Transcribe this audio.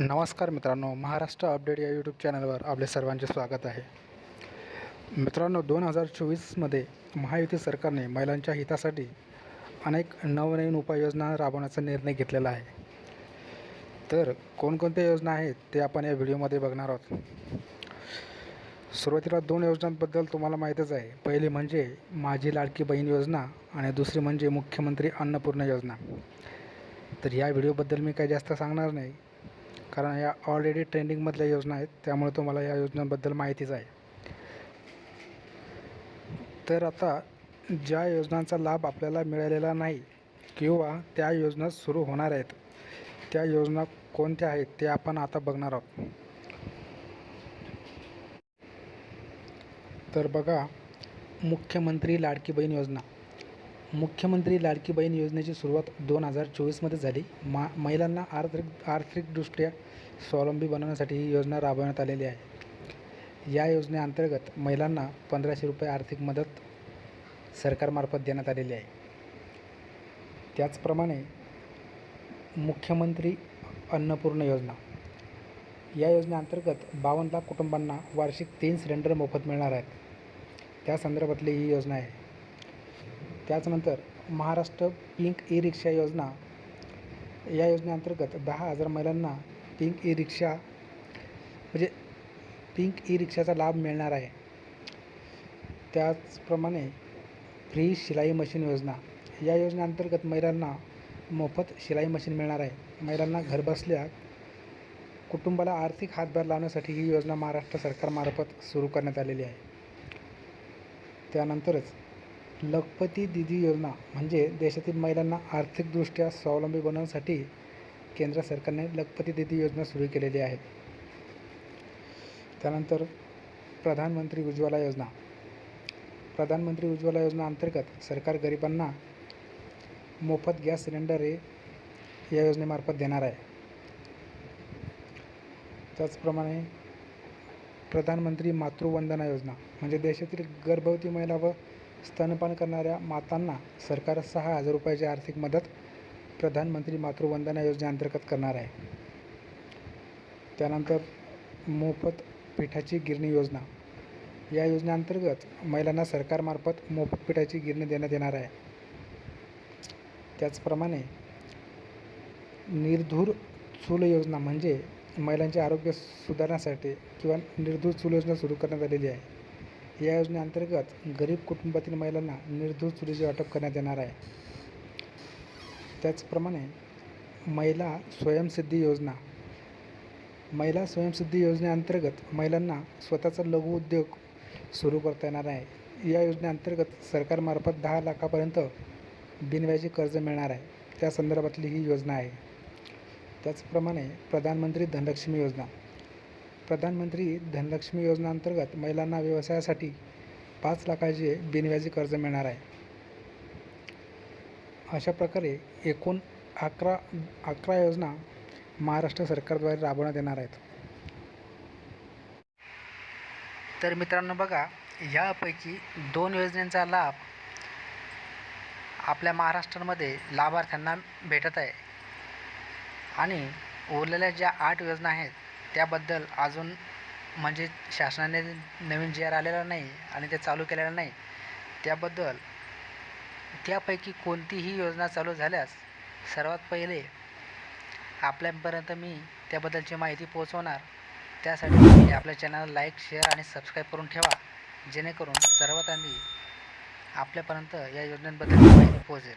नमस्कार मित्रांनो महाराष्ट्र अपडेट या यूट्यूब चॅनलवर आपले सर्वांचे स्वागत आहे. मित्रांनो दोन हजार चोवीसमध्ये महायुती सरकारने महिलांच्या हितासाठी अनेक नवनवीन उपाययोजना राबवण्याचा निर्णय घेतलेला आहे. तर कोणकोणत्या योजना आहेत ते आपण या व्हिडिओमध्ये बघणार आहोत. सुरुवातीला दोन योजनांबद्दल तुम्हाला माहीतच आहे. पहिली म्हणजे माझी लाडकी बहीण योजना आणि दुसरी म्हणजे मुख्यमंत्री अन्नपूर्णा योजना. तर या व्हिडिओबद्दल मी काही जास्त सांगणार नाही. कारण या ऑलरेडी ट्रेंडिंगमधल्या योजना आहेत. त्यामुळे तुम्हाला या योजनांबद्दल माहितीच आहे. तर आता ज्या योजनांचा लाभ आपल्याला मिळालेला नाही किंवा त्या योजना सुरू होणार आहेत त्या योजना कोणत्या आहेत ते आपण आता बघणार आहोत. तर बघा मुख्यमंत्री लाडकी बहीण योजना. मुख्यमंत्री लाडकी बहीण योजनेची सुरुवात दोन हजार चोवीसमध्ये झाली. मा महिलांना आर्थिक आर्थिकदृष्ट्या स्वावलंबी बनवण्यासाठी ही योजना राबवण्यात आलेली आहे. या योजनेअंतर्गत महिलांना पंधराशे रुपये आर्थिक मदत सरकारमार्फत देण्यात आलेली आहे. त्याचप्रमाणे मुख्यमंत्री अन्नपूर्ण योजना. या योजनेअंतर्गत बावन्न लाख कुटुंबांना वार्षिक तीन सिलेंडर मोफत मिळणार आहेत. त्या संदर्भातली ही योजना आहे. त्याचनंतर महाराष्ट्र पिंक ई रिक्षा योजना. या योजनेअंतर्गत दहा हजार महिलांना पिंक ई रिक्षा म्हणजे पिंक ई रिक्षाचा लाभ मिळणार आहे. त्याचप्रमाणे फ्री शिलाई मशीन योजना. या योजनेअंतर्गत महिलांना मोफत शिलाई मशीन मिळणार आहे. महिलांना घरबसल्या कुटुंबाला आर्थिक हातभार लावण्यासाठी ही योजना महाराष्ट्र सरकारमार्फत सुरू करण्यात आलेली आहे. त्यानंतरच लखपती दिदी योजना म्हणजे देशातील महिलांना आर्थिकदृष्ट्या स्वावलंबी बनवण्यासाठी केंद्र सरकारने लखपती दिदी योजना सुरू केलेली आहे. त्यानंतर प्रधानमंत्री उज्ज्वला योजना. प्रधानमंत्री उज्ज्वला योजना अंतर्गत सरकार गरिबांना मोफत गॅस सिलेंडर हे या योजनेमार्फत देणार आहे. त्याचप्रमाणे प्रधानमंत्री मातृवंदना योजना म्हणजे देशातील गर्भवती महिला व स्तनपान करणाऱ्या मातांना सरकार सहा हजार रुपयाची आर्थिक मदत प्रधानमंत्री मातृवंदना योजनेअंतर्गत करणार आहे. त्यानंतर मोफत पिठाची गिरणी योजना. या योजनेअंतर्गत महिलांना सरकारमार्फत मोफत पिठाची गिरणी देण्यात येणार आहे. त्याचप्रमाणे निर्धूर चूल योजना म्हणजे महिलांचे आरोग्य सुधारण्यासाठी किंवा निर्धूर चूल योजना सुरू करण्यात आलेली आहे. या योजनेअंतर्गत गरीब कुटुंबातील महिलांना निर्धूर चुलीचे वाटप करण्यात येणार आहे. त्याचप्रमाणे महिला स्वयंसिद्धी योजना. महिला स्वयंसिद्धी योजनेअंतर्गत महिलांना स्वतःचा लघु उद्योग सुरू करता येणार आहे. या योजनेअंतर्गत सरकारमार्फत दहा लाखापर्यंत बिनव्याजी कर्ज मिळणार आहे. त्या संदर्भातली ही योजना आहे. त्याचप्रमाणे प्रधानमंत्री धनलक्ष्मी योजना. प्रधानमंत्री धनलक्ष्मी योजनेअंतर्गत महिलांना व्यवसायासाठी पाच लाखाचे बिनव्याजी कर्ज मिळणार आहे. अशा प्रकारे एकूण अकरा अकरा योजना महाराष्ट्र सरकारद्वारे राबवण्यात येणार आहेत. तर मित्रांनो बघा यापैकी दोन योजनांचा लाभ आपल्या महाराष्ट्रामध्ये लाभार्थ्यांना भेटत आहे. आणि उरलेल्या ज्या आठ योजना आहेत त्याबद्दल अजून म्हणजे शासनाने नवीन जी आर आलेला नाही आणि ते चालू केलेलं नाही त्याबद्दल त्यापैकी कोणतीही योजना चालू झाल्यास सर्वात पहिले आपल्यापर्यंत मी त्याबद्दलची माहिती पोहोचवणार. त्यासाठी आपल्या चॅनलला लाईक शेअर आणि सबस्क्राईब करून ठेवा जेणेकरून सर्वात आधी आपल्यापर्यंत या योजनांबद्दल माहिती पोहोचेल.